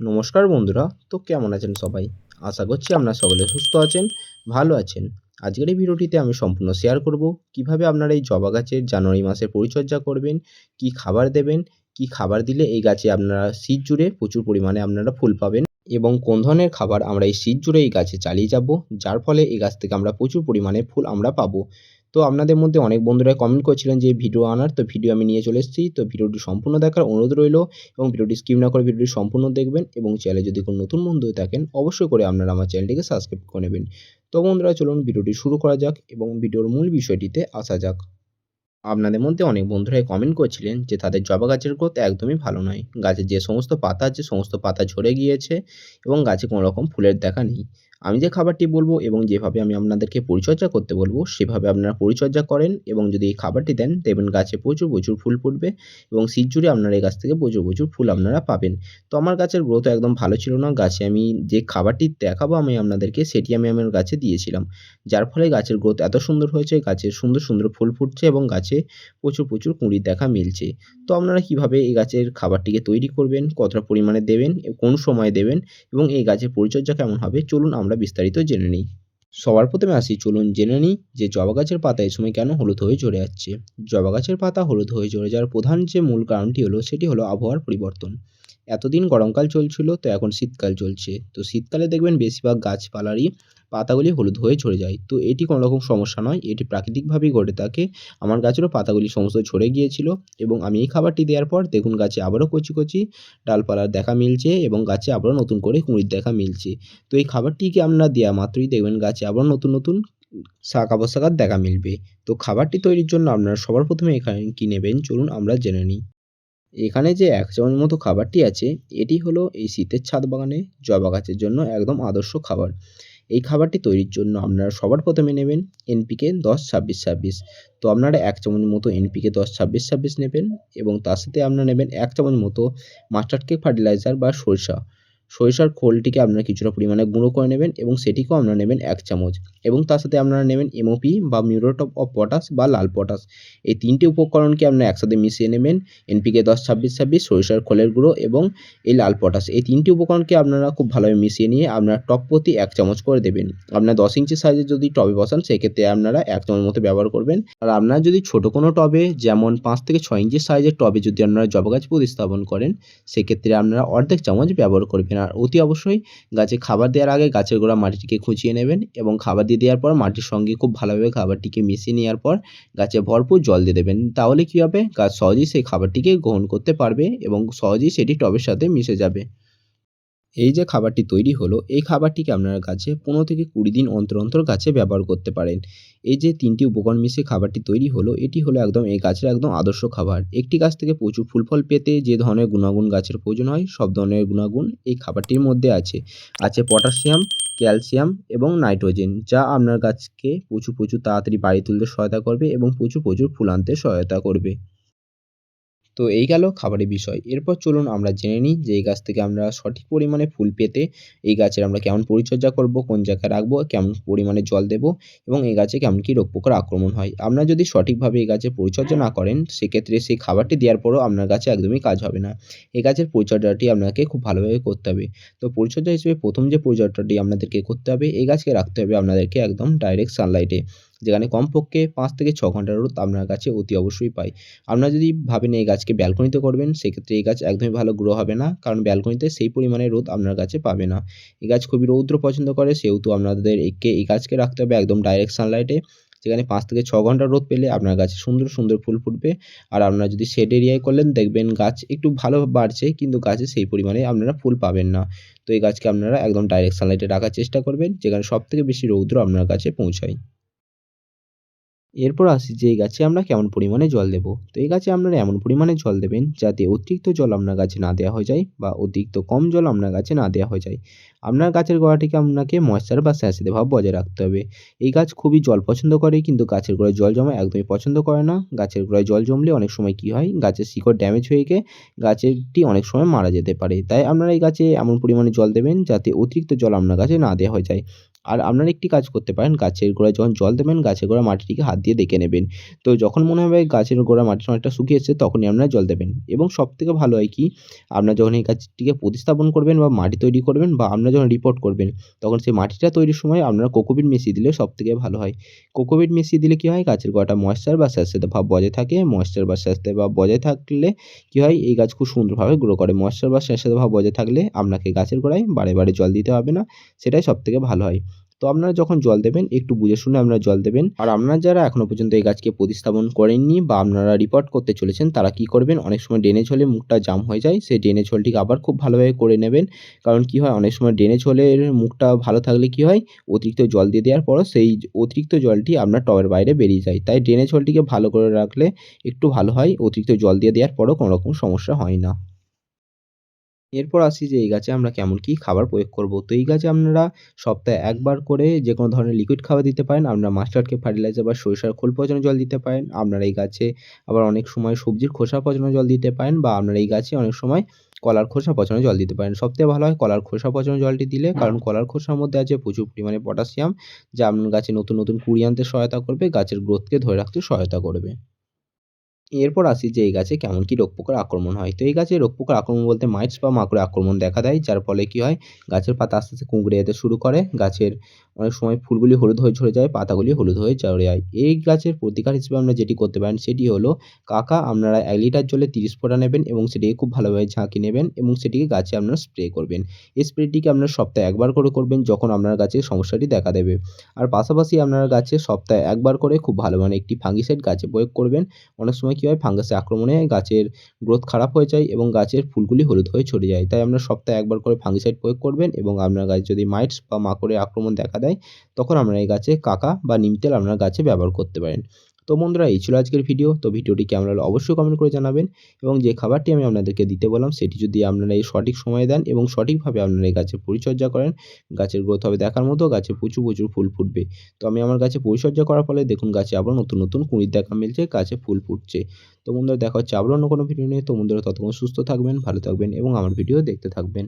নমস্কার বন্ধুরা, তো কেমন আছেন সবাই? আশা করছি আপনারা সকলে সুস্থ আছেন, ভালো আছেন। আজকের এই ভিডিওটিতে আমি সম্পূর্ণ শেয়ার করব, কীভাবে আপনারা এই জবা গাছের জানুয়ারি মাসে পরিচর্যা করবেন, কি খাবার দেবেন, কি খাবার দিলে এই গাছে আপনারা শীত জুড়ে প্রচুর পরিমাণে আপনারা ফুল পাবেন এবং কোন ধরনের খাবার আমরা এই শীত জুড়ে এই গাছে চালিয়ে যাব, যার ফলে এই গাছ থেকে আমরা প্রচুর পরিমাণে ফুল আমরা পাবো। তো আপনাদের মধ্যে অনেক বন্ধুরা কমেন্ট করছিলেন যে ভিডিও আনার, তো ভিডিও আমি নিয়ে চলে এসেছি। তো ভিডিওটি সম্পূর্ণ দেখার অনুরোধ রইল এবং ভিডিওটি স্কিপ না করে ভিডিওটি সম্পূর্ণ দেখবেন এবং চ্যানেলে যদি কোনো নতুন বন্ধু থাকেন, অবশ্যই করে আপনারা আমার চ্যানেলটিকে সাবস্ক্রাইব করে নেবেন। তো বন্ধুরা, চলুন ভিডিওটি শুরু করা যাক এবং ভিডিওর মূল বিষয়টিতে আসা যাক। আপনাদের মধ্যে অনেক বন্ধুরাই কমেন্ট করছিলেন যে তাদের জবা গাছের গ্রোথ একদমই ভালো নয়। গাছের যে সমস্ত পাতা আছে, সমস্ত পাতা ঝরে গিয়েছে এবং গাছে কোনো রকম ফুলের দেখা নেই। আমি যে খাবারটি বলব এবং যেভাবে আমি আপনাদেরকে পরিচর্যা করতে বলব, সেভাবে আপনারা পরিচর্যা করেন এবং যদি এই খাবারটি দেন, দেখবেন গাছে প্রচুর প্রচুর ফুল ফুটবে এবং শীত জুড়ে আপনারা এই গাছ থেকে প্রচুর প্রচুর ফুল আপনারা পাবেন। তো আমার গাছের গ্রোথ একদম ভালো ছিল না। গাছে আমি যে খাবারটি দেখাবো আমি আপনাদেরকে, সেটি আমি আমার গাছে দিয়েছিলাম। যার ফলে গাছের গ্রোথ এত সুন্দর হয়েছে, গাছে সুন্দর সুন্দর ফুল ফুটছে এবং গাছে প্রচুর প্রচুর কুঁড়ির দেখা মিলছে। তো আপনারা কীভাবে এই গাছের খাবারটিকে তৈরি করবেন, কতটা পরিমাণে দেবেন, কোন সময় দেবেন এবং এই গাছের পরিচর্যা কেমন হবে, চলুন আমরা বিস্তারিত জেনে নিই। সবার প্রথমে আসি, চলুন জেনে নিই যে জবা গাছের পাতা এই সময় কেন হলুদ হয়ে ঝরে যাচ্ছে জবা গাছের পাতা হলুদ হয়ে ঝরে যাওয়ার প্রধান যে মূল কারণটি হলো, সেটি হলো আবহাওয়ার পরিবর্তন। এতদিন গরমকাল চলছিল, তো এখন শীতকাল চলছে। তো শীতকালে দেখবেন বেশিরভাগ গাছপালারই পাতাগুলি হলুদ হয়ে ঝরে যায়। তো এটি কোনো রকম সমস্যা নয়, এটি প্রাকৃতিকভাবেই ঘটে থাকে। আমার গাছেরও পাতাগুলি সমস্ত ঝরে গিয়েছিল এবং আমি এই খাবারটি দেওয়ার পর দেখুন গাছে আবারও কচি কচি ডালপালার দেখা মিলছে এবং গাছে আবারও নতুন করে কুঁড়ির দেখা মিলছে। তো এই খাবারটিকে আপনারা দেওয়া মাত্রই দেখবেন গাছে আবারও নতুন নতুন শাক আবশ্যকার দেখা মিলবে। তো খাবারটি তৈরির জন্য আপনারা সবার প্রথমে এখানে কী নেবেন চলুন আমরা জেনে নিই। এখানে যে এক চামচ মতো খাবারটি আছে, এটি হলো এই শীতের ছাদ বাগানে জবা গাছের জন্য একদম আদর্শ খাবার। এই খাবারটি তৈরির জন্য আপনারা সবার প্রথমে নেবেন এনপিকে দশ, ছাব্বিশ ছাব্বিশ। তো আপনারা এক চামচ মতো এনপিকে দশ, ছাব্বিশ ছাব্বিশ নেবেন এবং তার সাথে আপনারা নেবেন এক চামচ মতো মাস্টার্ড কেক ফার্টিলাইজার বা সরিষা। সরিষার খোলটিকে আপনারা কিছুটা পরিমাণে গুঁড়ো করে নেবেন এবং সেটিকেও আপনারা নেবেন এক চামচ এবং তার সাথে আপনারা নেবেন এমওপি বা মিউরেট অফ পটাশ বা লাল পটাশ। এই তিনটি উপকরণকে আপনারা একসাথে মিশিয়ে নেবেন এনপিকে দশ, ছাব্বিশ ছাব্বিশ, সরিষার খোলের গুঁড়ো এবং এই লাল পটাশ। এই তিনটি উপকরণকে আপনারা খুব ভালোভাবে মিশিয়ে নিয়ে আপনারা টপ প্রতি এক চামচ করে দেবেন। আপনার দশ ইঞ্চি সাইজের যদি টবে বসান, সেক্ষেত্রে আপনারা এক চামচ মতো ব্যবহার করবেন। আর আপনারা যদি ছোটো কোনো টবে, যেমন পাঁচ থেকে ছয় ইঞ্চি সাইজের টবে যদি আপনারা জবা গাছ প্রতিস্থাপন করেন, সেক্ষেত্রে আপনারা অর্ধেক চামচ ব্যবহার করবেন। আর অতি অবশ্যই গাছে খাবার দেওয়ার আগে গাছের গোড়া মাটিটিকে খুঁচিয়ে নেবেন এবং খাবার দিয়ে দেওয়ার পর মাটির সঙ্গে খুব ভালোভাবে খাবারটিকে মিশিয়ে নেওয়ার পর গাছে ভরপুর জল দিয়ে দেবেন। তাহলে কী হবে? গাছ সহজেই সেই খাবারটিকে গ্রহণ করতে পারবে এবং সহজেই সেটি টবের সাথে মিশে যাবে। এই যে খাবারটি তৈরি হলো, এই খাবারটিকে আপনারা গাছে পনেরো থেকে কুড়ি দিন অন্তর অন্তর গাছে ব্যবহার করতে পারেন। এই যে তিনটি উপকরণ মিশিয়ে খাবারটি তৈরি হলো, এটি হলো একদম, এই গাছের একদম আদর্শ খাবার। একটি গাছ থেকে প্রচুর ফুল ফল পেতে যে ধরনের গুণাগুণ গাছের প্রয়োজন হয়, সব ধরনের গুণাগুণ এই খাবারটির মধ্যে আছে। আছে পটাশিয়াম, ক্যালসিয়াম এবং নাইট্রোজেন, যা আপনার গাছকে প্রচুর প্রচুর তাড়াতাড়ি বাড়ি তুলতে সহায়তা করবে এবং প্রচুর প্রচুর ফুল আনতে সহায়তা করবে। তো এই গেল খাবারের বিষয়। এরপর চলুন আমরা জেনে নিই যে এই গাছ থেকে আমরা সঠিক পরিমাণে ফুল পেতে এই গাছের আমরা কেমন পরিচর্যা করব, কোন জায়গায় রাখব, কেমন পরিমাণে জল দেবো এবং এই গাছে কেমন কী রোগ পোকার আক্রমণ হয়। আপনারা যদি সঠিকভাবে এই গাছের পরিচর্যা না করেন, সেক্ষেত্রে সেই খাবারটি দেওয়ার পরও আপনার গাছে একদমই কাজ হবে না। এই গাছের পরিচর্যাটি আপনাকে খুব ভালোভাবে করতে হবে। তো পরিচর্যা হিসেবে প্রথম যে পরিচর্যাটি আপনাদেরকে করতে হবে, এই গাছকে রাখতে হবে আপনাদেরকে একদম ডাইরেক্ট সানলাইটে যেখানে কমপক্ষে পাঁচ থেকে ছ ঘণ্টার রোদ আপনার গাছে অতি অবশ্যই পাই আপনারা যদি ভাবেন এই গাছকে ব্যালকনিতে করবেন, সেক্ষেত্রে এই গাছ একদমই ভালো গ্রো হবে না, কারণ ব্যালকনিতে সেই পরিমাণে রোদ আপনার গাছে পাবে না। এই গাছ খুবই রৌদ্র পছন্দ করে, সেহেতু আপনাদের একে, এই গাছকে রাখতে হবে একদম ডাইরেক্ট সানলাইটে যেখানে পাঁচ থেকে ছ ঘণ্টা রোদ পেলে আপনার গাছে সুন্দর সুন্দর ফুল ফুটবে। আর আপনারা যদি শেড এরিয়ায় করলেন, দেখবেন গাছ একটু ভালো বাড়ছে, কিন্তু গাছে সেই পরিমাণে আপনারা ফুল পাবেন না। তো এই গাছকে আপনারা একদম ডাইরেক্ট সানলাইটে রাখার চেষ্টা করবেন, যেখানে সব থেকে বেশি রৌদ্র আপনার কাছে পৌঁছায়। এরপর আসি যে এই গাছে আমরা কেমন পরিমাণে জল দেবো। তো এই গাছে আপনারা এমন পরিমাণে জল দেবেন যাতে অতিরিক্ত জল আপনার গাছে না দেওয়া হয়ে যায় বা অতিরিক্ত কম জল আপনার গাছে না দেওয়া হয়ে যায়। আপনার গাছের গোড়াটিকে আপনাকে ময়েশ্চার বা স্যাঁতসেঁতে ভাব বজায় রাখতে হবে। এই গাছ খুবই জল পছন্দ করে কিন্তু গাছের গোড়ায় জল জমা একদমই পছন্দ করে না। গাছের গোড়ায় জল জমলে অনেক সময় কী হয়? গাছের শিকড় ড্যামেজ হয়ে গিয়ে গাছেরটি অনেক সময় মারা যেতে পারে। তাই আপনারা এই গাছে এমন পরিমাণে জল দেবেন যাতে অতিরিক্ত জল আপনার গাছে না দেওয়া হয়ে যায়। আর আপনারা একটি কাজ করতে পারেন, গাছের গোড়ায় যখন জল দেবেন, গাছের গোড়া মাটিটিকে হাত দিয়ে দেখে নেবেন। তো যখন মনে হবে গাছের গোড়া মাটিটা অনেকটা শুকিয়ে এসেছে, তখনই আপনারা জল দেবেন। এবং সবথেকে ভালো হয় কি, আপনারা যখন এই গাছটিকে প্রতিস্থাপন করবেন বা মাটি তৈরি করবেন বা আপনারা যখন রিপোর্ট করবেন, তখন সেই মাটিটা তৈরির সময় আপনারা কোকোপিট মিশিয়ে দিলে সবথেকে ভালো হয়। কোকোপিট মিশিয়ে দিলে কী হয়, গাছের গোড়াটা ময়েশ্চার বা স্যাঁতস্যাঁতে ভাব বজায় থাকে। ময়েশ্চার বা স্যাঁতস্যাঁতে ভাব বজায় থাকলে কী হয়, এই গাছ খুব সুন্দরভাবে গ্রো করে। ময়েশ্চার বা স্যাঁতস্যাঁতে ভাব বজায় থাকলে আপনাকে গাছের গোড়ায় বারে বারে জল দিতে হবে না, সেটাই সবথেকে ভালো হয়। তো আপনারা যখন জল দেবেন, একটু বুঝে শুনে আপনারা জল দেবেন। আর আপনারা যারা এখনও পর্যন্ত এই গাছকে প্রতিস্থাপন করেননি বা আপনারা রিপোর্ট করতে চলেছেন, তারা কি করবেন? অনেক সময় ড্রেনেজ হলে মুখটা জাম হয়ে যায়, সেই ড্রেনেজ হোলটিকে আবার খুব ভালোভাবে করে নেবেন। কারণ কি হয়? অনেক সময় ড্রেনেজ হোলের মুখটা ভালো থাকলে কি হয়? অতিরিক্ত জল দিয়ে দেওয়ার পরও সেই অতিরিক্ত জলটি আপনার টবের বাইরে বেরিয়ে যায়। তাই ড্রেনেজ হোলটিকে ভালো করে রাখলে একটু ভালো হয়, অতিরিক্ত জল দিয়ে দেওয়ার পরও কোনো রকম সমস্যা হয় না। এরপর আসি যে এই গাছে আমরা কেমন কী খাবার প্রয়োগ করব। তো এই গাছে আপনারা সপ্তাহে একবার করে যে কোনো ধরনের লিকুইড খাবার দিতে পারেন। আপনারা মাস্টার্ডকে ফার্টিলাইজার বা সরিষার খোল পচানো জল দিতে পারেন। আপনারা এই গাছে আবার অনেক সময় সবজির খোসা পচানো জল দিতে পারেন বা আপনারা এই গাছে অনেক সময় কলার খোসা পচানো জল দিতে পারেন। সবথেকে ভালো হয় কলার খোসা পচানো জলটি দিলে। কারণ কলার খোসার মধ্যে আছে প্রচুর পরিমাণে পটাশিয়াম যা আপনার গাছে নতুন নতুন কুড়ি আনতে সহায়তা করবে, গাছের গ্রোথকে ধরে রাখতে সহায়তা করবে। এরপর আসি যে এই গাছে কেমন কী রোগ পোকার আক্রমণ হয়। তো এই গাছে রোগ পোকার আক্রমণ বলতে মাইটস বা মাকড়ের আক্রমণ দেখা দেয়, যার ফলে কী হয়, গাছের পাতা আস্তে আস্তে কুঁকড়ে যেতে শুরু করে। গাছের অনেক সময় ফুলগুলি হলুদ হয়ে ঝরে যায়, পাতাগুলি হলুদ হয়ে ঝরে যায়। এই গাছের প্রতিকার হিসেবে আমরা যেটি করতে পারেন, সেটি হলো, কাকা আপনারা এক লিটার জলে তিরিশ ফোঁটা নেবেন এবং সেটিকে খুব ভালোভাবে ঝাঁকি নেবেন এবং সেটিকে গাছে আপনারা স্প্রে করবেন। এই স্প্রেটিকে আপনারা সপ্তাহে একবার করে করবেন যখন আপনার গাছে সমস্যাটি দেখা দেবে। আর পাশাপাশি আপনার গাছে সপ্তাহে একবার করে খুব ভালো মানে একটি ফাঙ্গিসাইড গাছে প্রয়োগ করবেন। অনেক সময় কী হয়? ফাঙ্গাসের আক্রমণে গাছের গ্রোথ খারাপ হয়ে যায় এবং গাছের ফুলগুলি হলুদ হয়ে ছড়ে যায়। তাই আপনারা সপ্তাহে একবার করে ফাঙ্গিসাইড প্রয়োগ করবেন এবং আপনার গাছ যদি মাইটস বা মাকড়ের আক্রমণ দেখা দেয়, তখন আপনারা এই গাছে কাকা বা নিম তেল আপনার গাছে ব্যবহার করতে পারেন। তো বন্ধুরা, এই ছিল আজকের ভিডিও তো ভিডিওটি কেমন অবশ্যই কমেন্ট করে জানাবেন এবং যে খাবারটি আমি আপনাদেরকে দিতে বললাম, সেটি যদি আপনারা এই সঠিক সময় দেন এবং সঠিকভাবে আপনারা এই গাছের পরিচর্যা করেন, গাছের গ্রোথ হবে দেখার মতো, গাছে প্রচুর প্রচুর ফুল ফুটবে। তো আমি আমার গাছে পরিচর্যা করার ফলে দেখুন গাছে আবার নতুন নতুন কুঁড়ির দেখা মিলছে, গাছে ফুল ফুটছে। তো বন্ধুরা, দেখা হচ্ছে আবার অন্য কোনো ভিডিও নিয়ে। তো বন্ধুরা, ততক্ষণ সুস্থ থাকবেন, ভালো থাকবেন এবং আমার ভিডিও দেখতে থাকবেন।